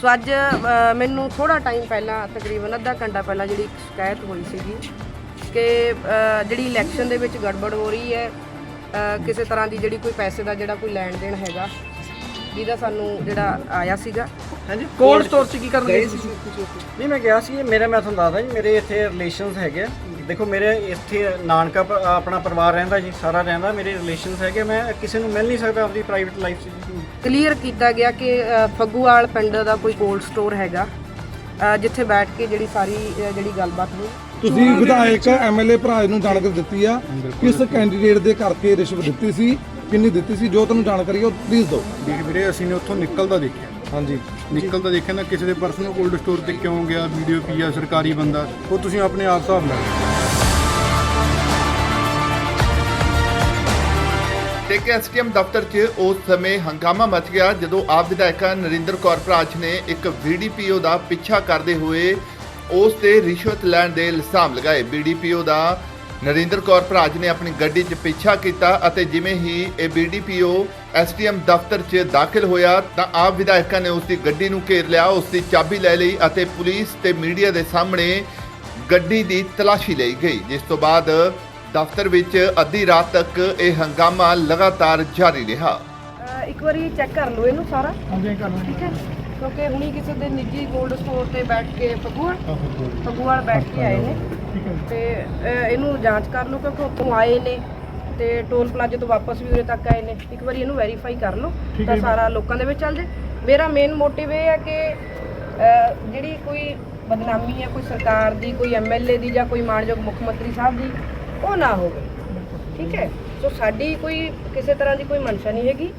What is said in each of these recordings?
ਸੋ ਅੱਜ ਅ, ਮੈਨੂੰ ਥੋੜਾ ਟਾਈਮ ਪਹਿਲਾਂ ਤਕਰੀਬਨ ਅੱਧਾ ਘੰਟਾ ਪਹਿਲਾਂ ਜਿਹੜੀ ਇੱਕ ਸ਼ਿਕਾਇਤ ਹੋਈ ਸੀਗੀ ਕਿ ਅ, ਜਿਹੜੀ ਇਲੈਕਸ਼ਨ ਦੇ ਵਿੱਚ ਗੜਬੜ ਹੋ ਰਹੀ ਹੈ ਅ, ਕਿਸੇ ਤਰ੍ਹਾਂ ਦੀ ਜਿਹੜੀ ਕੋਈ ਪੈਸੇ ਦਾ ਜਿਹੜਾ ਕੋਈ ਲੈਣ ਦੇਣ ਹੈਗਾ ਜਿਹਦਾ ਸਾਨੂੰ ਜਿਹੜਾ ਆਇਆ ਸੀਗਾ। ਹਾਂਜੀ। ਕੋਲਡ ਸਟੋਰ ਚ ਕੀ ਕਰਨ ਗਏ ਸੀ। ਨਹੀਂ ਮੈਂ ਗਿਆ ਸੀ ਮੇਰੇ ਮੈਂ ਤੁਹਾਨੂੰ ਦੱਸਦਾ ਜੀ ਮੇਰੇ ਇੱਥੇ ਰਿਲੇਸ਼ਨਸ ਹੈਗੇ ਆ। ਦੇਖੋ ਮੇਰੇ ਇੱਥੇ ਨਾਨਕਾ ਪ- ਆਪਣਾ ਪਰਿਵਾਰ ਰਹਿੰਦਾ ਜੀ ਸਾਰਾ ਰਹਿੰਦਾ ਮੇਰੇ ਰਿਲੇਸ਼ਨਸ ਹੈਗੇ ਮੈਂ ਕਿਸੇ ਨੂੰ ਮਿਲ ਨਹੀਂ ਸਕਦਾ ਆਪਣੀ ਪ੍ਰਾਈਵੇਟ ਲਾਈਫ 'ਚ। ਜੀ ਕਲੀਅਰ ਕੀਤਾ ਗਿਆ ਕਿ ਫੱਗੂਵਾਲ ਪਿੰਡ ਦਾ ਕੋਈ ਕੋਲਡ ਸਟੋਰ ਹੈਗਾ ਜਿੱਥੇ ਬੈਠ ਕੇ ਜਿਹੜੀ ਸਾਰੀ ਜਿਹੜੀ ਗੱਲਬਾਤ ਹੋਈ। ਤੁਸੀਂ ਵਿਧਾਇਕ ਐਮਐਲਏ ਭਰਾ ਨੂੰ ਜਾਣਕਾਰੀ ਦਿੱਤੀ ਆ। ਕਿਸ ਕੈਂਡੀਡੇਟ ਦੇ ਕਰਕੇ ਰਿਸ਼ਵਤ ਦਿੱਤੀ ਸੀ ਕਿੰਨੀ ਦਿੱਤੀ ਸੀ ਜੋ ਤੁਹਾਨੂੰ ਜਾਣਕਾਰੀ ਹੈ ਉਹ ਪਲੀਜ਼ ਦਿਓ। ਵੀਰ ਵੀਰੇ ਅਸੀਂ ਨੇ ਉੱਥੋਂ ਨਿਕਲਦਾ ਦੇਖਿਆ। ਹਾਂਜੀ। ਨਿਕਲਦਾ ਦੇਖਿਆ ਨਾ ਕਿਸੇ ਦੇ ਪਰਸਨਲ ਕੋਲਡ ਸਟੋਰ ਤੇ ਕਿਉਂ ਗਿਆ ਵੀਡੀਓ ਕੀ ਆ ਸਰਕਾਰੀ ਬੰਦਾ ਉਹ ਤੁਸੀਂ ਆਪਣੇ ਆਪ ਹਿਸਾਬ ਲਾ ਟੇਕੇ ਐਸਟੀਐਮ ਦਫ਼ਤਰ 'ਚ ਉਸ ਸਮੇਂ ਹੰਗਾਮਾ ਮਚ ਗਿਆ ਜਦੋਂ ਆਪ ਵਿਧਾਇਕਾ ਨਰਿੰਦਰ ਕੌਰ ਭਰਾਜ ਨੇ ਇੱਕ ਬੀਡੀਪੀਓ ਦਾ ਪਿੱਛਾ ਕਰਦੇ ਹੋਏ ਉਸ ਤੇ ਰਿਸ਼ਵਤ ਲੈਣ ਦੇ ਇਲਜ਼ਾਮ ਲਗਾਏ। ਬੀਡੀਪੀਓ ਦਾ ਨਰਿੰਦਰ ਕੌਰ ਭਰਾਜ ਨੇ ਆਪਣੀ ਗੱਡੀ 'ਚ ਪਿੱਛਾ ਕੀਤਾ ਅਤੇ ਜਿਵੇਂ ਹੀ ਇਹ ਬੀਡੀਪੀਓ ਐਸਟੀਐਮ ਦਫ਼ਤਰ 'ਚ ਦਾਖਲ ਹੋਇਆ ਤਾਂ ਆਪ ਵਿਧਾਇਕਾਂ ਨੇ ਉਸ ਦੀ ਗੱਡੀ ਨੂੰ ਘੇਰ ਲਿਆ, ਉਸ ਦੀ ਚਾਬੀ ਲੈ ਲਈ ਅਤੇ ਪੁਲਿਸ ਤੇ ਮੀਡੀਆ ਦੇ ਸਾਹਮਣੇ ਗੱਡੀ ਦੀ ਤਲਾਸ਼ੀ ਲਈ ਗਈ, ਜਿਸ ਤੋਂ ਬਾਅਦ ਦਫ਼ਤਰ ਵਿੱਚ ਅੱਧੀ ਰਾਤ ਤੱਕ ਇਹ ਹੰਗਾਮਾ ਲਗਾਤਾਰ ਜਾਰੀ ਰਿਹਾ। ਇੱਕ ਵਾਰੀ ਚੈੱਕ ਕਰ ਲਓ ਇਹਨੂੰ ਸਾਰਾ। ਹਾਂਜੀ ਕਰ ਲਓ। ਠੀਕ ਹੈ? ਕਿਉਂਕਿ ਹੁਣੀ ਕਿਸੇ ਦੇ ਨਿੱਜੀ ਗੋਲਡ ਸਟੋਰ ਤੇ ਬੈਠ ਕੇ ਫਗੂਵਾਲ ਫਗੂਵਾਲ ਬੈਠ ਕੇ ਆਏ ਨੇ। ਤੇ ਇਹਨੂੰ ਜਾਂਚ ਕਰ ਲਓ ਕਿਉਂਕਿ ਉੱਥੋਂ ਆਏ ਨੇ। ਤੇ ਟੋਲ ਪਲਾਜ਼ੇ ਤੋਂ ਵਾਪਸ ਵੀ ਉਰੇ ਤੱਕ ਆਏ ਨੇ। ਇੱਕ ਵਾਰੀ ਇਹਨੂੰ ਵੈਰੀਫਾਈ ਕਰ ਲਓ। ਤਾਂ ਸਾਰਾ ਲੋਕਾਂ ਦੇ ਵਿੱਚ ਚੱਲ ਜੇ। ਮੇਰਾ ਮੇਨ ਮੋਟਿਵ ਇਹ ਹੈ ਕਿ ਜਿਹੜੀ ਕੋਈ ਬਦਨਾਮੀ ਹੈ ਕੋਈ ਸਰਕਾਰ ਦੀ ਕੋਈ ਐਮਐਲਏ ਦੀ ਜਾਂ ਕੋਈ ਮਾਨਯੋਗ ਮੁੱਖ ਮੰਤਰੀ ਸਾਹਿਬ ਦੀ ਉਹ ਨਾ ਹੋਵੇ। ਠੀਕ ਹੈ? ਸੋ ਸਾਡੀ ਕੋਈ ਕਿਸੇ ਤਰ੍ਹਾਂ ਦੀ ਕੋਈ ਮਨਸ਼ਾ ਨਹੀਂ ਹੈਗੀ।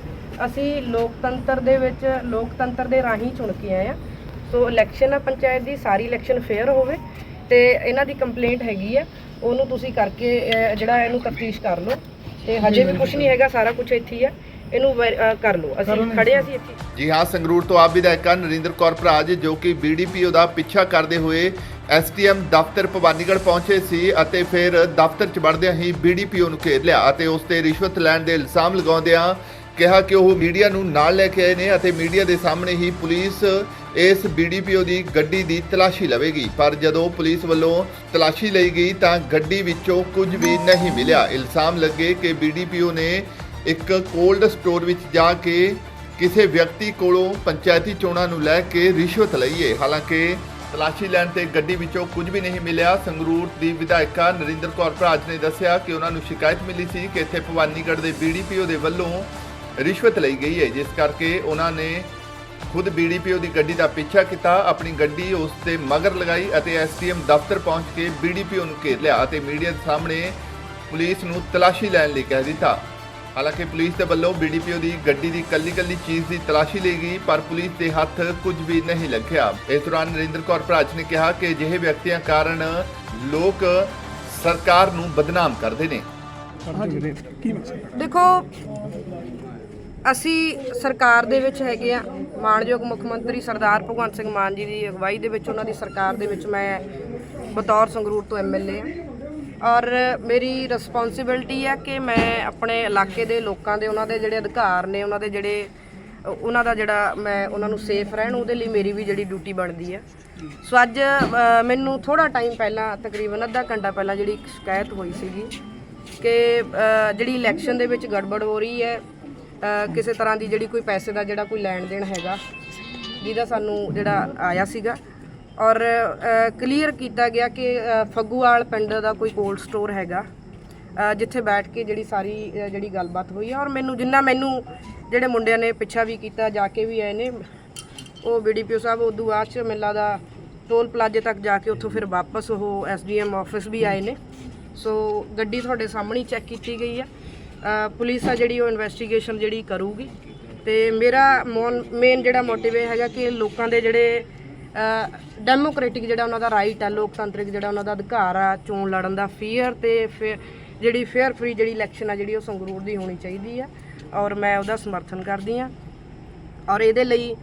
ਅਸੀਂ ਲੋਕਤੰਤਰ ਦੇ ਵਿੱਚ ਲੋਕਤੰਤਰ ਦੇ ਰਾਹੀਂ ਚੁਣ ਕੇ ਆਏ ਆ ਸੋ ਇਲੈਕਸ਼ਨ ਆ ਪੰਚਾਇਤ ਦੀ ਸਾਰੀ ਇਲੈਕਸ਼ਨ ਫੇਅਰ ਹੋਵੇ ਤੇ ਇਹਨਾਂ ਦੀ ਕੰਪਲੇਂਟ ਹੈਗੀ ਆ। ਉਹਨੂੰ ਤੁਸੀਂ ਕਰਕੇ ਅਹ, ਜਿਹੜਾ ਇਹਨੂੰ ਤਫਤੀਸ਼ ਕਰ ਲਓ। ਤੇ ਹਜੇ ਵੀ ਕੁਝ ਨਹੀਂ ਹੈਗਾ ਸਾਰਾ ਕੁਝ ਇੱਥੇ ਹੀ ਆ। ਇਹਨੂੰ ਵੈਰ- ਕਰ ਲਓ। ਅਸੀਂ ਖੜੇ ਆ ਅਸੀਂ ਇੱਥੇ। ਜੀ ਹਾਂ ਸੰਗਰੂਰ ਤੋਂ ਆਪ ਵਿਧਾਇਕਾ ਨਰਿੰਦਰ ਕੌਰ ਭਰਾਜ ਜੋ ਕਿ ਬੀਡੀਪੀਓ ਦਾ ਪਿੱਛਾ ਕਰਦੇ ਹੋਏ ਐਸਟੀਐਮ ਦਫ਼ਤਰ ਭਵਾਨੀਗੜ੍ਹ ਪਹੁੰਚੇ ਸੀ ਅਤੇ ਫਿਰ ਦਫ਼ਤਰ 'ਚ ਵੜਦਿਆਂ ਹੀ ਬੀਡੀਪੀਓ ਨੂੰ ਘੇਰ ਲਿਆ ਅਤੇ ਉਸ ਤੇ ਰਿਸ਼ਵਤ ਲੈਣ ਦੇ ਇਲਜ਼ਾਮ ਲਗਾਉਂਦਿਆਂ ਕਿਹਾ ਕਿ ਉਹ ਮੀਡੀਆ ਨੂੰ ਨਾਲ ਲੈ ਕੇ ਆਏ ਨੇ ਅਤੇ ਮੀਡੀਆ ਦੇ ਸਾਹਮਣੇ ਹੀ ਪੁਲਿਸ ਇਸ ਬੀਡੀਪੀਓ ਦੀ ਗੱਡੀ ਦੀ ਤਲਾਸ਼ੀ ਲਵੇਗੀ। ਪਰ ਜਦੋਂ ਪੁਲਿਸ ਵੱਲੋਂ ਤਲਾਸ਼ੀ ਲਈ ਗਈ ਤਾਂ ਗੱਡੀ ਵਿੱਚੋਂ ਕੁਝ ਵੀ ਨਹੀਂ ਮਿਲਿਆ। ਇਲਜ਼ਾਮ ਲੱਗੇ ਕਿ ਬੀਡੀਪੀਓ ਨੇ ਇੱਕ ਕੋਲਡ ਸਟੋਰ ਵਿੱਚ ਜਾ ਕੇ ਕਿਸੇ ਵਿਅਕਤੀ ਕੋਲੋਂ ਪੰਚਾਇਤੀ ਚੋਣਾਂ ਨੂੰ ਲੈ ਕੇ ਰਿਸ਼ਵਤ ਲਈਏ। ਹਾਲਾਂਕਿ ਤਲਾਸ਼ੀ ਲੈਣ ਤੇ ਗੱਡੀ ਵਿੱਚੋਂ ਕੁਝ ਵੀ ਨਹੀਂ ਮਿਲਿਆ। ਸੰਗਰੂਰ ਦੀ ਵਿਧਾਇਕਾ ਨਰਿੰਦਰ ਕੌਰ ਭਰਾਜ ਨੇ ਦੱਸਿਆ ਕਿ ਉਹਨਾਂ ਨੂੰ ਸ਼ਿਕਾਇਤ ਮਿਲੀ ਸੀ ਕਿ ਇੱਥੇ ਭਵਾਨੀਗੜ੍ਹ ਦੇ ਬੀਡੀਪੀਓ ਦੇ ਵੱਲੋਂ ਰਿਸ਼ਵਤ ਲਈ ਗਈ ਹੈ। ਜਿਸ ਕਰਕੇ ਉਹਨਾਂ ਨੇ ਖੁਦ ਬੀਡੀਪੀਓ ਦੀ ਗੱਡੀ ਦਾ ਪਿੱਛਾ ਕੀਤਾ, ਆਪਣੀ ਗੱਡੀ ਉਸ ਤੇ ਮਗਰ ਲਗਾਈ ਅਤੇ ਐਸਟੀਐਮ ਦਫ਼ਤਰ ਪਹੁੰਚ ਕੇ ਬੀਡੀਪੀਓ ਨੂੰ ਘੇਰ ਲਿਆ ਅਤੇ ਮੀਡੀਆ ਦੇ ਸਾਹਮਣੇ ਪੁਲਿਸ ਨੂੰ ਤਲਾਸ਼ੀ ਲੈਣ ਲਈ ਕਹਿ ਦਿੱਤਾ। ਹਾਲਾਂਕਿ ਪੁਲਿਸ ਦੇ ਵੱਲੋਂ ਬੀਡੀਪੀਓ ਦੀ ਗੱਡੀ ਦੀ ਕੱਲੀ ਕੱਲੀ ਚੀਜ਼ ਦੀ ਤਲਾਸ਼ੀ ਲਈ ਗਈ, ਪਰ ਪੁਲਿਸ ਦੇ ਹੱਥ ਕੁਝ ਵੀ ਨਹੀਂ ਲੱਗਿਆ। ਇਸ ਦੌਰਾਨ ਨਰਿੰਦਰ ਕੌਰ ਭਰਾਜ ਨੇ ਕਿਹਾ ਕਿ ਅਜਿਹੇ ਵਿਅਕਤੀਆਂ ਕਾਰਨ ਲੋਕ ਸਰਕਾਰ ਨੂੰ ਬਦਨਾਮ ਕਰਦੇ ਨੇ। ਦੇਖੋ, ਅਸੀਂ ਸਰਕਾਰ ਦੇ ਵਿੱਚ ਹੈਗੇ ਆ। ਮਾਨਯੋਗ ਮੁੱਖ ਮੰਤਰੀ ਸਰਦਾਰ ਭਗਵੰਤ ਸਿੰਘ ਮਾਨ ਜੀ ਦੀ ਅਗਵਾਈ ਦੇ ਵਿੱਚ, ਉਹਨਾਂ ਦੀ ਸਰਕਾਰ ਦੇ ਵਿੱਚ ਮੈਂ ਬਤੌਰ ਸੰਗਰੂਰ ਤੋਂ ਐਮਐਲਏ ਆ ਔਰ ਮੇਰੀ ਰਿਸਪੌਂਸਿਬਿਲਟੀ ਹੈ ਕਿ ਮੈਂ ਆਪਣੇ ਇਲਾਕੇ ਦੇ ਲੋਕਾਂ ਦੇ, ਉਹਨਾਂ ਦੇ ਜਿਹੜੇ ਅਧਿਕਾਰ ਨੇ, ਉਹਨਾਂ ਦੇ ਜਿਹੜੇ, ਉਹਨਾਂ ਦਾ ਜਿਹੜਾ ਮੈਂ ਉਹਨਾਂ ਨੂੰ ਸੇਫ ਰਹਿਣ, ਉਹਦੇ ਲਈ ਮੇਰੀ ਵੀ ਜਿਹੜੀ ਡਿਊਟੀ ਬਣਦੀ ਹੈ। ਸੋ ਅੱਜ ਮੈਨੂੰ ਥੋੜਾ ਟਾਈਮ ਪਹਿਲਾਂ, ਤਕਰੀਬਨ ਅੱਧਾ ਘੰਟਾ ਪਹਿਲਾਂ ਜਿਹੜੀ ਇੱਕ ਸ਼ਿਕਾਇਤ ਹੋਈ ਸੀਗੀ ਕਿ ਜਿਹੜੀ ਇਲੈਕਸ਼ਨ ਦੇ ਵਿੱਚ ਗੜਬੜ ਹੋ ਰਹੀ ਹੈ ਕਿਸੇ ਤਰ੍ਹਾਂ ਦੀ ਜਿਹੜੀ ਕੋਈ ਪੈਸੇ ਦਾ ਜਿਹੜਾ ਕੋਈ ਲੈਣ ਦੇਣ ਹੈਗਾ, ਜਿਹਦਾ ਸਾਨੂੰ ਜਿਹੜਾ ਆਇਆ ਸੀਗਾ ਔਰ ਕਲੀਅਰ ਕੀਤਾ ਗਿਆ ਕਿ ਫੱਗੂਵਾਲ ਪਿੰਡ ਦਾ ਕੋਈ ਕੋਲਡ ਸਟੋਰ ਹੈਗਾ ਜਿੱਥੇ ਬੈਠ ਕੇ ਜਿਹੜੀ ਸਾਰੀ ਜਿਹੜੀ ਗੱਲਬਾਤ ਹੋਈ ਹੈ। ਔਰ ਮੈਨੂੰ, ਜਿੰਨਾ ਮੈਨੂੰ ਜਿਹੜੇ ਮੁੰਡਿਆਂ ਨੇ ਪਿੱਛਾ ਵੀ ਕੀਤਾ, ਜਾ ਕੇ ਵੀ ਆਏ ਨੇ, ਉਹ ਬੀਡੀਪੀਓ ਸਾਹਿਬ ਉਦੋਂ ਬਾਅਦ ਚ ਮੇਲਾ ਦਾ ਟੋਲ ਪਲਾਜ਼ੇ ਤੱਕ ਜਾ ਕੇ ਉੱਥੋਂ ਫਿਰ ਵਾਪਸ ਉਹ ਐਸਡੀਐਮ ਆਫਿਸ ਵੀ ਆਏ ਨੇ। ਸੋ, ਗੱਡੀ ਤੁਹਾਡੇ ਸਾਹਮਣੇ ਚੈੱਕ ਕੀਤੀ ਗਈ ਆ। ਪੁਲਿਸ ਆ ਜਿਹੜੀ ਉਹ ਇਨਵੈਸਟੀਗੇਸ਼ਨ ਜਿਹੜੀ ਕਰੂਗੀ। ਤੇ ਮੇਰਾ ਮੇਨ ਜਿਹੜਾ ਮੋਟਿਵ ਇਹ ਹੈਗਾ ਕਿ ਲੋਕਾਂ ਦੇ ਜਿਹੜੇ ਡੈਮੋਕ੍ਰੈਟਿਕ ਜਿਹੜਾ ਉਹਨਾਂ ਦਾ ਰਾਈਟ ਆ, ਲੋਕਤੰਤਰਿਕ ਜਿਹੜਾ ਉਹਨਾਂ ਦਾ ਅਧਿਕਾਰ ਆ, ਚੋਣ ਲੜਨ ਦਾ ਫੇਅਰ ਤੇ ਫਿਰ ਜਿਹੜੀ ਫੇਅਰ ਫਰੀ ਜਿਹੜੀ ਇਲੈਕਸ਼ਨ ਆ, ਜਿਹੜੀ ਉਹ ਸੰਗਰੂਰ ਦੀ ਹੋਣੀ ਚਾਹੀਦੀ ਆ। ਔਰ ਮੈਂ ਉਹਦਾ ਸਮਰਥਨ ਕਰਦੀ ਆ। ਔਰ ਇਹਦੇ ਲਈ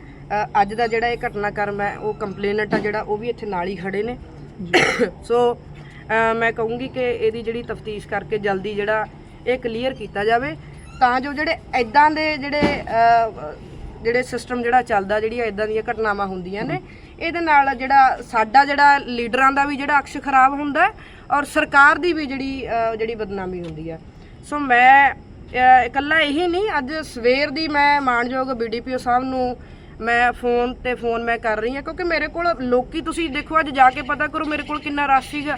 ਅੱਜ ਦਾ ਜਿਹੜਾ ਇਹ ਘਟਨਾਕ੍ਰਮ ਹੈ, ਉਹ ਕੰਪਲੇਨਟ ਆ ਜਿਹੜਾ, ਉਹ ਵੀ ਇੱਥੇ ਨਾਲ ਹੀ ਖੜੇ ਨੇ। ਸੋ ਮੈਂ ਕਹੂੰਗੀ ਕਿ ਇਹਦੀ ਜਿਹੜੀ ਤਫਤੀਸ਼ ਕਰਕੇ ਜਲਦੀ ਜਿਹੜਾ ਇਹ ਕਲੀਅਰ ਕੀਤਾ ਜਾਵੇ। ਤਾਂ ਜੋ ਜਿਹੜੇ ਐਦਾਂ ਦੇ ਜਿਹੜੇ ਜਿਹੜੇ ਸਿਸਟਮ ਜਿਹੜਾ ਚੱਲਦਾ, ਜਿਹੜੀਆਂ ਇਦਾਂ ਦੀਆਂ ਘਟਨਾਵਾਂ ਹੁੰਦੀਆਂ ਨੇ ਇਹਦੇ ਨਾਲ ਜਿਹੜਾ ਸਾਡਾ ਜਿਹੜਾ ਲੀਡਰਾਂ ਦਾ ਵੀ ਜਿਹੜਾ ਅਕਸ਼ ਖਰਾਬ ਹੁੰਦਾ ਔਰ ਸਰਕਾਰ ਦੀ ਵੀ ਜਿਹੜੀ ਜਿਹੜੀ ਬਦਨਾਮੀ ਹੁੰਦੀ ਹੈ ਸੋ ਮੈਂ ਇਕੱਲਾ ਇਹੀ ਨਹੀਂ, ਅੱਜ ਸਵੇਰ ਦੀ ਮੈਂ ਮਾਨਯੋਗ ਬੀਡੀਪੀਓ ਸਾਹਿਬ ਨੂੰ ਮੈਂ ਫੋਨ ਤੇ ਫੋਨ ਮੈਂ ਕਰ ਰਹੀ ਹਾਂ, ਕਿਉਂਕਿ ਮੇਰੇ ਕੋਲ ਲੋਕੀ ਤੁਸੀਂ ਦੇਖੋ, ਅੱਜ ਜਾ ਕੇ ਪਤਾ ਕਰੋ ਮੇਰੇ ਕੋਲ ਕਿੰਨਾ ਰਸ਼ ਸੀਗਾ।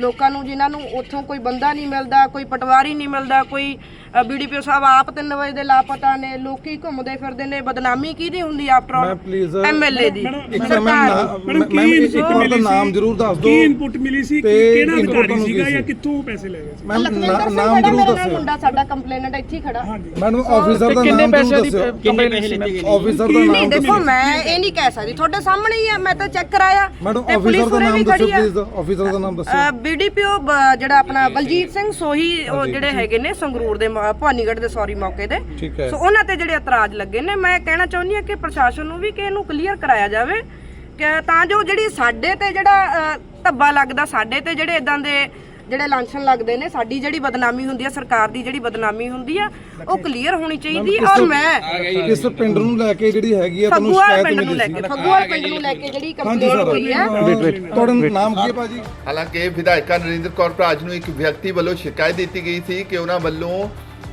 ਲੋਕਾਂ ਨੂੰ, ਜਿਨ੍ਹਾਂ ਨੂੰ ਉੱਥੋਂ ਕੋਈ ਬੰਦਾ ਨਹੀਂ ਮਿਲਦਾ, ਕੋਈ ਪਟਵਾਰੀ ਨਹੀਂ ਮਿਲਦਾ, ਕੋਈ ਬੀਡੀਪੀਓ ਸਾਹਿਬ ਆਪ 3 ਵਜੇ ਦੇ ਲਾਪਤਾ ਨੇ ਲੋਕੀ ਘੁੰਮਦੇ ਫਿਰਦੇ ਨੇ ਬਦਨਾਮੀ ਕਿਹਦੀ ਹੁੰਦੀ ਆਫਟਰ ਮੈਂ ਆਲ ਐਮਐਲਏ ਦੀ। ਇੱਕ ਤਾਂ ਮੈਂ ਨਾ- ਮੈਂ- ਮੈਂ ਇੱਕ ਵਾਰ ਦਾ ਨਾਮ ਜ਼ਰੂਰ ਦੱਸ ਦਿਓ। ਕੀ ਇਨਪੁਟ ਮਿਲੀ ਸੀ? ਕਿਹੜਾ ਅਧਿਕਾਰੀ ਸੀਗਾ? ਜਾਂ ਕਿੱਥੋਂ ਪੈਸੇ ਲੈ ਗਏ ਸੀ? ਮੈਂ ਲਖਵਿੰਦਰ ਨਾ- ਸਿੰਘ ਨਾਮ ਜ਼ਰੂਰ ਦੱਸਿਓ। ਮੁੰਡਾ ਸਾਡਾ ਕੰਪਲੇਨਟ ਇੱਥੇ ਹੀ ਖੜਾ। ਮੈਨੂੰ ਆਫੀਸਰ ਦਾ ਨਾਮ ਜ਼ਰੂਰ ਦੱਸਿਓ। ਆਫੀਸਰ ਦਾ ਨਹੀਂ ਨਾਮ ਦੇਖੋ ਮੈਂ ਇਹ ਨਹੀਂ ਕਹਿ ਸਕਦੀ। ਤੁਹਾਡੇ ਸਾਹਮਣੇ ਹੀ ਹੈ ਮੈਂ ਤਾਂ ਚੈੱਕ ਕਰਾਇਆ। ਮੈਡਮ ਆਫੀਸਰ ਦਾ ਨਾਮ। ਪਲੀਜ਼ ਆਫੀਸਰ ਨਾਮ ਬੀਡੀਪੀਓ ਜਿਹੜਾ ਆਪਣਾ ਬਲਜੀਤ ਸਿੰਘ ਸੋਹੀ ਉਹ ਜਿਹੜੇ ਹੈਗੇ ਨੇ ਸੰਗਰੂਰ ਦੇ ਭਵਾਨੀਗੜ੍ਹ ਦੇ ਸੌਰੀ ਮੌਕੇ ਠੀਕ ਹੈ। ਸੋ ਉਹਨਾਂ ਤੇ ਜਿਹੜੇ ਇਤਰਾਜ਼ ਲੱਗੇ ਨੇ ਮੈਂ ਕਹਿਣਾ ਚਾਹੁੰਦੀ ਹਾਂ ਕਿ ਪ੍ਰਸ਼ਾਸਨ ਨੂੰ ਵੀ ਕਿ ਇਹਨੂੰ ਕਲੀਅਰ ਕਰਾਇਆ ਜਾਵੇ ਕਿ ਤਾਂ ਜੋ ਜਿਹੜੀ ਸਾਡੇ ਤੇ ਜਿਹੜਾ ਅ, ਧੱਬਾ ਲੱਗਦਾ ਸਾਡੇ ਤੇ ਜਿਹੜੇ ਇਦਾਂ ਦੇ ਜਿਹੜੇ ਲਾਂਛਨ ਲੱਗਦੇ ਨੇ ਸਾਡੀ ਜਿਹੜੀ ਬਦਨਾਮੀ ਹੁੰਦੀ ਹੈ ਸਰਕਾਰ ਦੀ ਜਿਹੜੀ ਬਦਨਾਮੀ ਹੁੰਦੀ ਆ ਉਹ ਕਲੀਅਰ ਹੋਣੀ ਚਾਹੀਦੀ ਔਰ ਮੈਂ ਕਿਸ ਪਿੰਡ ਨੂੰ ਲੈ ਕੇ ਜਿਹੜੀ ਹੈਗੀ ਆ ਤੁਹਾਨੂੰ ਫਗੂਆਲ ਸ਼ਿਕਾਇਤ ਪਿੰਡ ਨੂੰ ਮਿਲੀ ਲੈ ਸੀ। ਕੇ ਫਗੂਆਲ ਪਿੰਡ ਨੂੰ ਲੈ ਕੇ ਜਿਹੜੀ ਕੰਪਲੇਂਟ ਹੋਈ ਹੈ ਤੁਹਾਡਾ ਨਾਮ ਕੀ ਹੈ ਭਾਜੀ? ਹਾਲਾਂਕਿ ਵਿਧਾਇਕਾ ਨਰਿੰਦਰ ਕੌਰ ਭਰਾਜ ਨੂੰ ਇੱਕ ਵਿਅਕਤੀ ਵੱਲੋਂ ਸ਼ਿਕਾਇਤ ਦਿੱਤੀ ਗਈ ਸੀ ਕਿ ਉਹਨਾਂ ਵੱਲੋਂ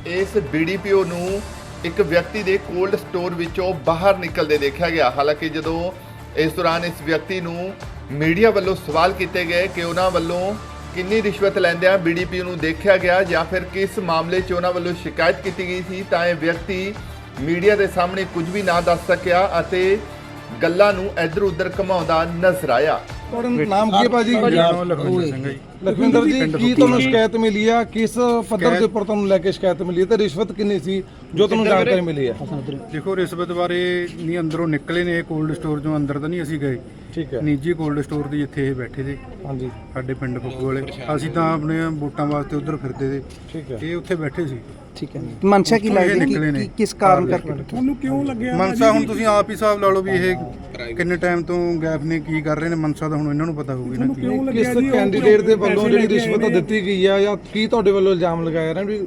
ਇਸ ਬੀਡੀਪੀਓ ਨੂੰ ਇੱਕ ਵਿਅਕਤੀ ਦੇ ਕੋਲਡ ਸਟੋਰ ਵਿੱਚੋਂ ਬਾਹਰ ਨਿਕਲਦੇ ਦੇਖਿਆ ਗਿਆ। ਹਾਲਾਂਕਿ ਜਦੋਂ ਇਸ ਦੌਰਾਨ ਇਸ ਵਿਅਕਤੀ ਨੂੰ ਮੀਡੀਆ ਵੱਲੋਂ ਸਵਾਲ ਕੀਤੇ ਗਏ ਕਿ ਉਹਨਾਂ ਵੱਲੋਂ ਕਿੰਨੀ ਰਿਸ਼ਵਤ ਲੈਂਦਿਆਂ ਬੀਡੀਪੀਓ ਨੂੰ ਦੇਖਿਆ ਗਿਆ ਜਾਂ ਫਿਰ ਕਿਸ ਮਾਮਲੇ 'ਚ ਉਹਨਾਂ ਵੱਲੋਂ ਸ਼ਿਕਾਇਤ ਕੀਤੀ ਗਈ ਸੀ, ਤਾਂ ਇਹ ਵਿਅਕਤੀ ਮੀਡੀਆ ਦੇ ਸਾਹਮਣੇ ਕੁਝ ਵੀ ਨਾ ਦੱਸ ਸਕਿਆ ਅਤੇ ਗੱਲਾਂ ਨੂੰ ਇੱਧਰ ਉੱਧਰ ਘਮਾਉਂਦਾ ਨਜ਼ਰ ਆਇਆ। ਤੁਹਾਡਾ ਨਾਮ ਕੀ ਹੈ ਭਾਜੀ? ਲਖਵਿੰਦਰ ਸਿੰਘ ਜੀ। ਲਖਵਿੰਦਰ ਜੀ ਕੀ ਤੁਹਾਨੂੰ ਸ਼ਿਕਾਇਤ ਮਿਲੀ ਆ? ਕਿਸ ਪੱਧਰ ਦੇ ਉੱਪਰ ਤੁਹਾਨੂੰ ਲੈ ਕੇ ਸ਼ਿਕਾਇਤ ਮਿਲੀ ਹੈ ਤੇ ਰਿਸ਼ਵਤ ਕਿੰਨੀ ਸੀ ਜੋ ਤੁਹਾਨੂੰ ਜਾਣਕਾਰੀ ਮਿਲੀ ਹੈ? ਦੇਖੋ ਰਿਸ਼ਵਤ ਬਾਰੇ ਨਹੀਂ ਅੰਦਰੋਂ ਨਿਕਲੇ ਨੇ ਇਹ ਕੋਲਡ ਸਟੋਰ ਚੋਂ ਅੰਦਰ ਤਾਂ ਨਹੀਂ ਅਸੀਂ ਗਏ। ਠੀਕ ਹੈ। ਨਿੱਜੀ ਕੋਲਡ ਸਟੋਰ ਦੀ ਜਿੱਥੇ ਇਹ ਬੈਠੇ ਸੀ। ਹਾਂਜੀ। ਸਾਡੇ ਪਿੰਡ ਫੁੱਗੂ ਵਾਲੇ। ਅਸੀਂ ਤਾਂ ਆਪਣੇ ਵੋਟਾਂ ਵਾਸਤੇ ਉਧਰ ਫਿਰਦੇ ਸੀ। ਠੀਕ ਹੈ। ਇਹ ਉੱਥੇ ਬੈਠੇ ਸੀ। ਠੀਕ ਹੈ। ਮਨਸ਼ਾ ਕੀ ਲੱਗਦੀ? ਕਿ ਕਿਸ ਕਾਰਨ ਕਰਕੇ? ਤੁਹਾਨੂੰ ਕਿਉਂ ਲੱਗਿਆ? ਮਨਸਾ ਹੁਣ ਤੁਸੀਂ ਆਪ ਹੀ ਹਿਸਾਬ ਲਾ ਲਓ ਵੀ ਇਹ ਕਿੰਨੇ ਟਾਈਮ ਤੋਂ ਗੈਪ ਨੇ ਕੀ ਕਰ ਰਹੇ ਨੇ? ਮਨਸਾ ਦਾ ਹੁਣ ਇਹਨਾਂ ਨੂੰ ਪਤਾ ਹੋਊਗੀ ਨਾ ਕਿਸ ਕੈਂਡੀਡੇਟ ਦੇ ਵੱਲੋਂ ਜਿਹੜੀ ਰਿਸ਼ਵਤ? ਦਿੱਤੀ ਗਈ ਆ ਜਾਂ ਕੀ ਤੁਹਾਡੇ ਵੱਲੋਂ ਇਲਜ਼ਾਮ ਲਗਾਇਆ ਰਹੇ ਵੀ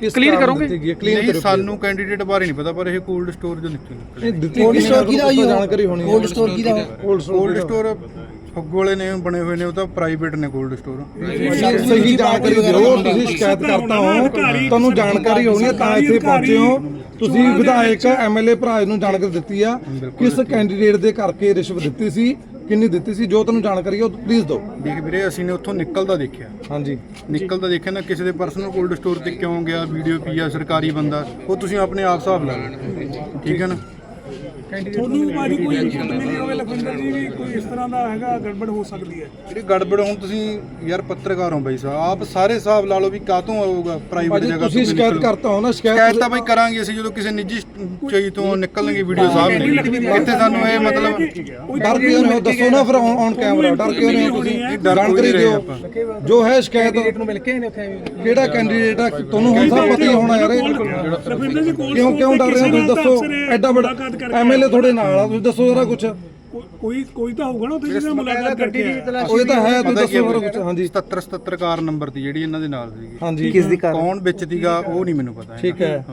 ਕਿਸ ਕਲੀਅਰ ਕਰੋਗੇ? ਦਿੱਤੀ ਗਈ ਹੈ? ਕਲੀਅਰ ਨਹੀਂ ਸਾਨੂੰ ਕੈਂਡੀਡੇਟ ਬਾਰੇ ਨਹੀਂ ਪਤਾ ਪਰ ਇਹ ਕੋਲਡ ਸਟੋਰ ਜੋ ਨਿਕਲੇ ਇਹ ਦਿੱਤੀ ਕੋਲਡ ਸਟੋਰ ਕਿਹਦਾ ਜਾਣਕਾਰੀ ਹੋਣੀ ਕੋਲਡ ਸਟੋਰ ਕਿਹਦਾ? ਕੋਲਡ ਕੋਲਡ ਸਟੋਰ ਫੁੱਗੂ ਵਾਲੇ ਨੇ ਬਣੇ ਹੋਏ ਨੇ ਉਹ ਤਾਂ ਪ੍ਰਾਈਵੇਟ ਨੇ ਕੋਲਡ ਸਟੋਰ ਸਹੀ ਜਾਣਕਾਰੀ ਦਿਓ ਤੁਸੀਂ ਸ਼ਿਕਾਇਤ ਕਰਤਾ ਹੋ ਤੁਹਾਨੂੰ ਜਾਣਕਾਰੀ ਹੋਣੀ ਹੈ ਤਾਂ ਇੱਥੇ ਪਹੁੰਚੇ ਹੋ। ਤੁਸੀਂ ਵਿਧਾਇਕ ਐਮਐਲਏ ਭਰਾ ਨੂੰ ਜਾਣਕਾਰੀ ਦਿੱਤੀ ਆ। ਕਿਸ ਕੈਂਡੀਡੇਟ ਦੇ ਕਰਕੇ ਰਿਸ਼ਵਤ ਦਿੱਤੀ ਸੀ? ਕਿੰਨੀ ਦਿੱਤੀ ਸੀ? ਜੋ ਤੁਹਾਨੂੰ ਜਾਣਕਾਰੀ ਹੈ ਉਹ ਪਲੀਜ਼ ਦਿਓ। ਦੇਖ ਵੀਰੇ ਅਸੀਂ ਨੇ ਉੱਥੋਂ ਨਿਕਲਦਾ ਦੇਖਿਆ। ਹਾਂਜੀ। ਨਿਕਲਦਾ ਦੇਖਿਆ ਨਾ ਕਿਸੇ ਦੇ ਪਰਸਨਲ ਕੋਲਡ ਸਟੋਰ ਤੇ ਕਿਉਂ ਗਿਆ ਵੀਡੀਓ ਪੀ ਆ ਸਰਕਾਰੀ ਬੰਦਾ ਉਹ ਤੁਸੀਂ ਆਪਣੇ ਆਪ ਹਿਸਾਬ ਲਾ ਲਓ। ਠੀਕ ਹੈ ਨਾ? ਤੁਹਾਨੂੰ ਭਾਜੀ ਕੋਈ ਇਨਪੁਟ ਮਿਲੀ ਹੋਵੇ ਲਖਵਿੰਦਰ ਜੀ ਵੀ ਕੋਈ ਇਸ ਤਰ੍ਹਾਂ ਦਾ ਹੈਗਾ ਗੜਬੜ ਹੋ ਸਕਦੀ ਹੈ? ਜਿਹੜੀ ਗੜਬੜ ਹੁਣ ਤੁਸੀਂ ਯਾਰ ਪੱਤਰਕਾਰ ਹੋ ਬਾਈ ਸਾਹਿਬ ਆਪ ਸਾਰੇ ਹਿਸਾਬ ਲਾ ਲਓ ਵੀ ਕਾਤੋਂ ਆਊਗਾ ਪ੍ਰਾਈਵੇਟ ਭਾਜੀ ਜਗ੍ਹਾ ਤੁਸੀਂ ਤੋਂ ਸ਼ਿਕਾਇਤ ਨਿਕਲ- ਕਰਤਾ ਹੋ ਨਾ ਸ਼ਿਕਾਇਤ ਸ਼ਿਕਾਇਤ ਤਾਂ ਬਈ ਕਰਾਂਗੇ ਅਸੀਂ ਜਦੋਂ ਕਿਸੇ ਨਿੱਜੀ ਚੀਜ਼ ਤੋਂ ਨਿਕਲਣਗੇ ਵੀਡੀਓ ਸਾਹਮਣੇ ਇੱਥੇ ਸਾਨੂੰ ਇਹ ਮਤਲਬ ਡਰ ਕਿਉਂ ਨਹੀਂ ਹੋ ਦੱਸੋ ਨਾ ਫਿਰ ਔਨ ਕੈਮਰਾ ਡਰ ਕਿਉਂ ਨਹੀਂ ਹੋ। ਤੁਸੀਂ ਡਰ ਕੋਈ ਜਾਣਕਾਰੀ ਨਹੀਂ ਦਿਓ। ਆਪਾਂ। ਜੋ ਹੈ ਸ਼ਿਕਾਇਤ ਨੂੰ ਮਿਲ ਕੇ ਕਿਹੜਾ ਕੈਂਡੀਡੇਟ ਆ? ਤੁਹਾਨੂੰ ਹੁਣ ਸਭ ਪਤਾ ਹੀ ਹੋਣਾ ਯਾਰ ਇਹ। ਲਖਵਿੰਦਰ ਜੀ ਕੋਲ ਕਿਉਂ ਕਿਉਂ ਡਰ ਰਹੇ ਹੋ ਤੁਸੀਂ? ਦੱਸੋ ਐਡਾ ਵੱਡਾ ਐਮਐਲਏ ਤੁਹਾਡੇ ਨਾਲ ਆ ਤੁਸੀਂ ਦੱਸੋ ਜਰਾ ਕੁਝ ਕੋਈ ਕੋਈ ਤਾਂ ਹੋਊਗਾ ਨਾ ਉੱਥੇ ਜਿਹਦੇ ਨਾਲ ਮੁਲਾਕਾਤ ਕਰਕੇ ਆਇਆ। ਉਹ ਇਹ ਤਾਂ ਹੈ ਤੁਸੀਂ ਦੱਸੋ ਜਰਾ ਕੁਝ ਹਾਂਜੀ। 77 77 ਕਾਰ ਨੰਬਰ ਦੀ ਜਿਹੜੀ ਇਹਨਾਂ ਦੇ ਨਾਲ ਸੀਗੀ। ਹਾਂਜੀ। ਕਿਸ ਦੀ ਕਾਰਨ ਕੌਣ ਵਿੱਚ ਸੀਗਾ ਉਹ ਨਹੀਂ ਮੈਨੂੰ ਪਤਾ। ਠੀਕ ਹੈ।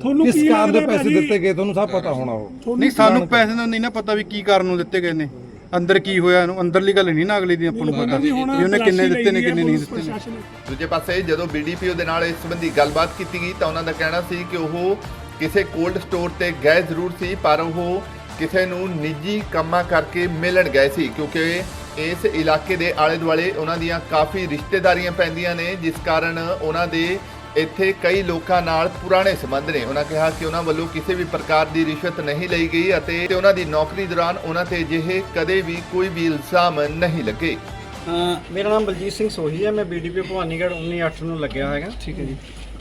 ਤੁਹਾਨੂੰ ਕਿਸ ਕੀ ਕਾਰ ਦੇ ਲੱਗਦਾ ਪੈਸੇ ਭਾਜੀ? ਦਿੱਤੇ ਗਏ ਤੁਹਾਨੂੰ ਸਭ ਪਤਾ ਹੋਣਾ ਉਹ। ਨਹੀਂ ਸਾਨੂੰ ਪੈਸੇ ਦਾ ਨਹੀਂ ਨਾ ਪਤਾ ਵੀ ਕੀ ਕਾਰਨ ਨੂੰ ਦਿੱਤੇ ਗਏ ਨੇ। ਅੰਦਰ ਕੀ ਹੋਇਆ ਇਹਨੂੰ ਅੰਦਰਲੀ ਗੱਲ ਨਹੀਂ ਨਾ ਅਗਲੀ ਦੀ ਆਪਾਂ ਨੂੰ ਪਤਾ। ਵੀ ਉਹਨੇ ਕਿੰਨੇ ਦਿੱਤੇ ਨੇ ਕਿੰਨੇ ਨਹੀਂ ਦਿੱਤੇ ਨੇ। ਦੂਜੇ ਪਾਸੇ ਜਦੋਂ ਬੀਡੀਪੀਓ ਦੇ ਨਾਲ ਇਸ ਸੰਬੰਧੀ ਗੱਲਬਾਤ ਕੀਤੀ ਗਈ ਤਾਂ ਉਹਨਾਂ ਦਾ ਕਹਿਣਾ ਸੀ ਕਿ ਉਹ ਕਿਸੇ ਕੋਲਡ ਸਟੋਰ ਤੇ ਗਏ ਜ਼ਰੂਰ ਸੀ ਪਰ ਉਹ ਕਿਸੇ ਨੂੰ ਨਿੱਜੀ ਕੰਮਾਂ ਕਰਕੇ ਮਿਲਣ ਗਏ ਸੀ ਕਿਉਂਕਿ ਇਸ ਇਲਾਕੇ ਦੇ ਆਲੇ ਦੁਆਲੇ ਉਹਨਾਂ ਦੀਆਂ ਕਾਫੀ ਰਿਸ਼ਤੇਦਾਰੀਆਂ ਪੈਂਦੀਆਂ ਨੇ ਜਿਸ ਕਾਰਨ ਉਹਨਾਂ ਦੇ ਇੱਥੇ ਕਈ ਲੋਕਾਂ ਨਾਲ ਪੁਰਾਣੇ ਸੰਬੰਧ ਨੇ। ਉਹਨਾਂ ਕਿਹਾ ਕਿ ਉਹਨਾਂ ਵੱਲੋਂ ਕਿਸੇ ਵੀ ਪ੍ਰਕਾਰ ਦੀ ਰਿਸ਼ਵਤ ਨਹੀਂ ਲਈ ਗਈ ਅਤੇ ਤੇ ਉਹਨਾਂ ਦੀ ਨੌਕਰੀ ਦੌਰਾਨ ਉਹਨਾਂ ਤੇ ਅਜਿਹੇ ਕਦੇ ਵੀ ਕੋਈ ਵੀ ਇਲਜ਼ਾਮ ਨਹੀਂ ਲੱਗੇ। ਮੇਰਾ ਨਾਮ ਬਲਜੀਤ ਸਿੰਘ ਸੋਹੀ ਹੈ ਮੈਂ ਬੀਡੀਪੀ ਭਵਾਨੀਗੜ੍ਹ 198 ਨੂੰ ਲੱਗਿਆ ਹੈਗਾ ਠੀਕ ਹੈ ਜੀ।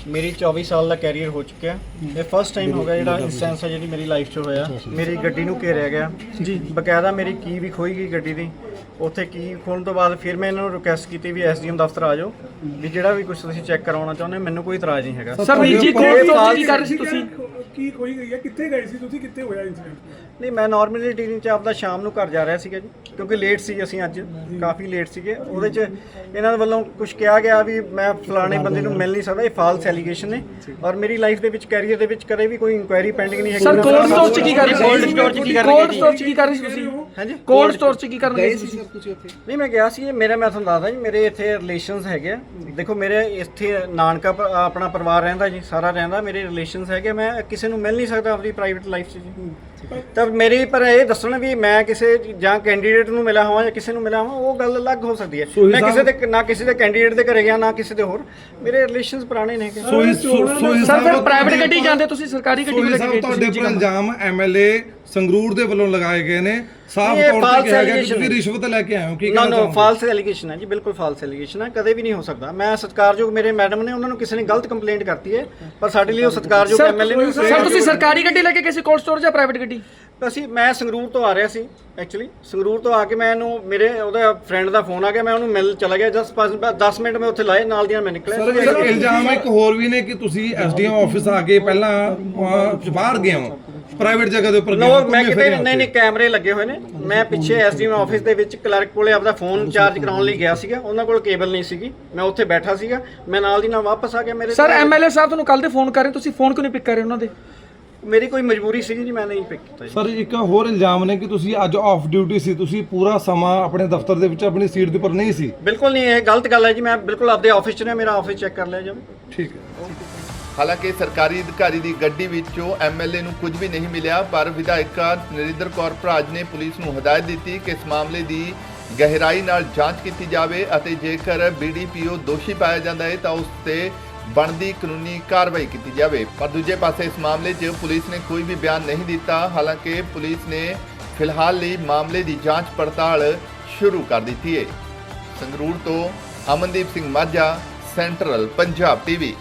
ਮੇਰੀ 24 ਸਾਲ ਦਾ ਕੈਰੀਅਰ ਹੋ ਚੁੱਕਿਆ ਇਹ ਫਸਟ ਟਾਈਮ ਹੋ ਗਿਆ ਜਿਹੜਾ ਇੰਸਟੈਂਸ ਹੈ ਜਿਹੜੀ ਮੇਰੀ ਲਾਈਫ 'ਚ ਹੋਇਆ। ਮੇਰੀ ਗੱਡੀ ਨੂੰ ਘੇਰਿਆ ਗਿਆ। ਜੀ। ਬਕਾਇਦਾ ਮੇਰੀ ਕੀ ਵੀ ਖੋਈ ਗਈ ਗੱਡੀ ਦੀ। ਉੱਥੇ ਕੀ ਖੋਲਣ ਤੋਂ ਬਾਅਦ ਫਿਰ ਮੈਂ ਇਹਨਾਂ ਨੂੰ ਰਿਕੁਐਸਟ ਕੀਤੀ ਵੀ ਐਸਡੀਐਮ ਦਫ਼ਤਰ ਆ ਜਾਓ। ਵੀ ਜਿਹੜਾ ਵੀ ਕੁਝ ਤੁਸੀਂ ਚੈੱਕ ਕਰਾਉਣਾ ਚਾਹੁੰਦੇ ਹੋ, ਮੈਨੂੰ ਕੋਈ ਇਤਰਾਜ਼ ਨਹੀਂ ਹੈਗਾ। ਸਰ ਵੀਰ ਜੀ ਕੋਲ ਤੋਂ ਕੀ ਕਰ ਰਹੇ ਸੀ ਤੁਸੀਂ? ਕੀ ਖੋਈ ਗਈ ਹੈ? ਕਿੱਥੇ ਗਏ ਸੀ? ਤੁਸੀਂ ਕਿੱਥੇ ਹੋਇਆ ਇਨਸੀਡੈਂਟ ਨਹੀਂ ਮੈਂ ਨਾਰਮਲੀ ਟੀਨ ਚ ਆਪਦਾ ਸ਼ਾਮ ਨੂੰ ਘਰ ਜਾ ਰਿਹਾ ਸੀਗਾ ਜੀ ਕਿਉਂਕਿ ਲੇਟ ਸੀ ਅਸੀਂ ਅੱਜ। ਕਾਫੀ ਲੇਟ ਸੀਗੇ। ਉਹਦੇ ਚ ਇਹਨਾਂ ਦੇ ਵੱਲੋਂ ਕੁਝ ਕਿਹਾ ਗਿਆ ਵੀ ਮੈਂ ਫਲਾਣੇ ਬੰਦੇ ਨੂੰ ਮਿਲ ਨਹੀਂ ਸਕਦਾ ਇਹ ਫਾਲਸ ਐਲੀਗੇਸ਼ਨ ਨੇ। ਔਰ ਮੇਰੀ ਲਾਈਫ ਦੇ ਵਿੱਚ ਕੈਰੀਅਰ ਦੇ ਵਿੱਚ ਕਦੇ ਵੀ ਕੋਈ ਇਨਕੁਆਇਰੀ ਪੈਂਡਿੰਗ ਨਹੀਂ ਹੈਗੀ। ਸਰ ਮੈਂ ਕੋਲਡ ਫਲਾਣਾ- ਸਟੋਰ ਚ ਕੀ ਕਰ ਰਹੇ ਸੀ? ਕੋਲਡ ਸਟੋਰ ਚ ਕੀ ਕਰ ਰਹੇ ਸੀ ਕੋਲਡ ਸਟੋਰ ਚ ਕੀ ਕਰ ਰਹੇ ਸੀ ਤੁਸੀਂ? ਹਾਂਜੀ ਕੋਲਡ ਸਟੋਰ ਚ ਕੀ ਕਰਨ ਗਏ ਸੀ ਨਹੀਂ ਮੈਂ ਗਿਆ ਸੀ ਇਹ ਮੇਰਾ ਮੈਂ ਤੁਹਾਨੂੰ ਦੱਸਦਾ ਜੀ ਮੇਰੇ ਇੱਥੇ ਰਿਲੇਸ਼ਨਸ ਹੈਗੇ ਆ। ਦੇਖੋ ਮੇਰੇ ਇੱਥੇ ਨਾਨਕਾ ਪ- ਆਪਣਾ ਪਰਿਵਾਰ ਰਹਿੰਦਾ ਜੀ ਸਾਰਾ ਰਹਿੰਦਾ ਮੇਰੇ ਰਿਲੇਸ਼ਨਸ ਹੈਗੇ ਮੈਂ ਕਿਸੇ ਨੂੰ ਮਿਲ ਨਹੀਂ ਸਕਦਾ ਆਪਣੀ ਪ੍ਰਾਈਵੇਟ ਲਾਈਫ 'ਚ ਜੀ। ਤਾਂ ਮੇਰੀ ਪਰ ਇਹ ਦੱਸਣ ਵੀ ਮੈਂ ਕਿਸੇ ਜਾਂ ਕੈਂਡੀਡੇਟ ਨੂੰ ਮਿਲਿਆ ਹੋਵਾਂ ਜਾਂ ਕਿਸੇ ਨੂੰ ਮਿਲਿਆ ਹੋਵਾਂ ਉਹ ਗੱਲ ਅਲੱਗ ਹੋ ਸਕਦੀ ਹੈ। ਮੈਂ ਕਿਸੇ ਦੇ ਨਾ ਕਿਸੇ ਦੇ ਕੈਂਡੀਡੇਟ ਦੇ ਘਰੇ ਗਿਆ ਨਾ ਕਿਸੇ ਦੇ ਹੋਰ। ਮੇਰੇ ਰਿਲੇਸ਼ਨਸ ਪੁਰਾਣੇ ਨੇ ਸਰ ਫਿਰ ਪ੍ਰਾਈਵੇਟ ਗੱਡੀ ਜਾਂਦੇ ਤੁਸੀਂ ਸਰਕਾਰੀ ਗੱਡੀ ਸਾਹਿਬ ਗਏ ਤੁਹਾਡੇ ਪਰ ਇਲਜ਼ਾਮ ਐਮਐਲਏ ਸੰਗਰੂਰ ਦੇ ਵੱਲੋਂ ਲਗਾਏ ਗਏ ਨੇ। ਸਾਫ਼ ਤੌਰ ਤੇ ਕਿਹਾ ਗਿਆ ਕਿ ਤੁਸੀਂ। ਰਿਸ਼ਵਤ ਲੈ ਕੇ ਆਏ ਹੋ ਕੀ ਨਾ ਨਾ? ਫਾਲਸ ਐਲੀਗੇਸ਼ਨ ਹੈ ਜੀ ਬਿਲਕੁਲ ਫਾਲਸ ਐਲੀਗੇਸ਼ਨ ਹੈ ਕਦੇ ਵੀ ਨਹੀਂ ਹੋ ਸਕਦਾ। ਮੈਂ ਸਤਿਕਾਰਯੋਗ ਮੇਰੇ ਮੈਡਮ ਨੇ ਉਹਨਾਂ ਨੂੰ ਕਿਸੇ ਨੇ ਗਲਤ ਕੰਪਲੇਂਟ ਕਰਤੀ ਹੈ ਪਰ ਸਾਡੇ ਲਈ ਉਹ ਸਤਿਕਾਰਯੋਗ ਐਮਐਲਏ ਨੇ ਸਰ ਤੁਸੀਂ ਸਰਕਾਰੀ ਗੱਡੀ ਲੈ ਕੇ ਗਏ ਸੀ ਕੋਲਡ ਸਟੋਰ ਜਾਂ ਪ੍ਰਾਈਵੇਟ ਗੱਡੀ? ਅਸੀਂ ਮੈਂ ਸੰਗਰੂਰ ਤੋਂ ਆ ਰਿਹਾ ਸੀ ਐਕਚੁਅਲੀ ਸੰਗਰੂਰ ਤੋਂ ਆ ਕੇ ਮੈਂ ਇਹਨੂੰ ਮੇਰੇ ਉਹਦਾ ਫਰੈਂਡ ਦਾ ਫੋਨ ਆ ਗਿਆ ਮੈਂ ਉਹਨੂੰ ਮਿਲ ਚਲਾ ਗਿਆ ਜਸਟ 10 ਮਿੰਟ ਮੈਂ ਉੱਥੇ ਲਾਏ ਨਾਲ ਦੀਆਂ ਮੈਂ ਨਿਕਲਿਆ। ਸਰ ਇਹ ਇਲਜ਼ਾਮ ਇੱਕ ਹੋਰ ਵੀ ਨੇ ਕਿ ਤੁਸੀਂ ਐਸਡੀਐਮ ਆਫਿਸ ਆ ਕੇ ਪਹਿਲਾਂ ਬਾਹਰ ਗਏ ਹੋ ਪ੍ਰਾਈਵੇਟ ਜਗ੍ਹਾ ਦੇ ਉੱਪਰ ਗਏ ਨੋ ਹੋ, ਮੈਂ ਕਿਤੇ ਨਹੀਂ ਨਹੀਂ ਕੈਮਰੇ ਲੱਗੇ ਹੋਏ ਨੇ। ਮੈਂ ਪਿੱਛੇ ਐਸਡੀਐਮ ਆਫਿਸ ਦੇ ਵਿੱਚ ਕਲਰਕ ਕੋਲੇ ਆਪਦਾ ਫੋਨ ਚਾਰਜ ਕਰਾਉਣ ਲਈ ਗਿਆ ਸੀਗਾ। ਉਹਨਾਂ ਕੋਲ ਕੇਬਲ ਨਹੀਂ ਸੀਗੀ। ਮੈਂ ਉੱਥੇ ਬੈਠਾ ਸੀਗਾ। ਮੈਂ ਨਾਲ ਦੀ ਨਾਲ ਵਾਪਸ ਆ ਗਿਆ ਮੇਰੇ ਸਰ ਐਮਐਲਏ ਸਾਹਿਬ ਤੁਹਾਨੂੰ ਕੱਲ ਦੇ ਫੋਨ ਕਰ ਰਹੇ ਤੁਸੀਂ ਫੋਨ ਕਿਉਂ ਨਹੀਂ ਪਿਕ ਕਰ ਰਹੇ ਉਹਨਾਂ ਦੇ? ਮੇਰੀ ਕੋਈ ਮਜਬੂਰੀ ਸੀਗੀ ਜੀ ਮੈਂ ਨਹੀਂ ਪਿਕ ਕੀਤਾ ਜੀ। ਸਰ ਇੱਕ ਹੋਰ ਇਲਜ਼ਾਮ ਨੇ ਕਿ ਤੁਸੀਂ ਅੱਜ ਆਫ ਡਿਊਟੀ ਸੀ ਤੁਸੀਂ ਪੂਰਾ ਸਮਾਂ ਆਪਣੇ ਦਫ਼ਤਰ ਦੇ ਵਿੱਚ ਆਪਣੀ ਸੀਟ ਦੇ ਉੱਪਰ ਨਹੀਂ ਸੀ। ਬਿਲਕੁਲ ਨਹੀਂ ਇਹ ਗਲਤ ਗੱਲ ਹੈ ਜੀ ਮੈਂ ਬਿਲਕੁਲ ਆਪਦੇ ਆਫਿਸ 'ਚ ਨੇ ਮੇਰਾ ਆਫਿਸ ਚੈੱਕ ਕਰ ਲਿਆ ਜਾਵੇ। ਠੀਕ ਹੈ। ਹਾਲਾਂਕਿ ਸਰਕਾਰੀ ਅਧਿਕਾਰੀ ਦੀ ਗੱਡੀ ਵਿੱਚੋਂ ਐਮਐਲਏ ਨੂੰ ਕੁਝ ਵੀ ਨਹੀਂ ਮਿਲਿਆ ਪਰ ਵਿਧਾਇਕਾ ਨਰਿੰਦਰ ਕੌਰ ਭਰਾਜ ਨੇ ਪੁਲਿਸ ਨੂੰ ਹਦਾਇਤ ਦਿੱਤੀ ਕਿ ਇਸ ਮਾਮਲੇ ਦੀ ਗਹਿਰਾਈ ਨਾਲ ਜਾਂਚ ਕੀਤੀ ਜਾਵੇ ਅਤੇ ਜੇਕਰ ਬੀਡੀਪੀਓ ਦੋਸ਼ੀ ਪਾਇਆ ਜਾਂਦਾ ਹੈ ਤਾਂ ਉਸ ਤੇ ਬਣਦੀ ਕਾਨੂੰਨੀ ਕਾਰਵਾਈ ਕੀਤੀ ਜਾਵੇ। ਪਰ ਦੂਜੇ ਪਾਸੇ ਇਸ ਮਾਮਲੇ 'ਚ ਪੁਲਿਸ ਨੇ ਕੋਈ ਵੀ ਬਿਆਨ ਨਹੀਂ ਦਿੱਤਾ। ਹਾਲਾਂਕਿ ਪੁਲਿਸ ਨੇ ਫਿਲਹਾਲ ਲਈ ਮਾਮਲੇ ਦੀ ਜਾਂਚ ਪੜਤਾਲ ਸ਼ੁਰੂ ਕਰ ਦਿੱਤੀ ਹੈ। ਸੰਗਰੂਰ ਤੋਂ ਅਮਨਦੀਪ ਸਿੰਘ ਮਾਝਾ, ਸੈਂਟਰਲ ਪੰਜਾਬ ਟੀਵੀ।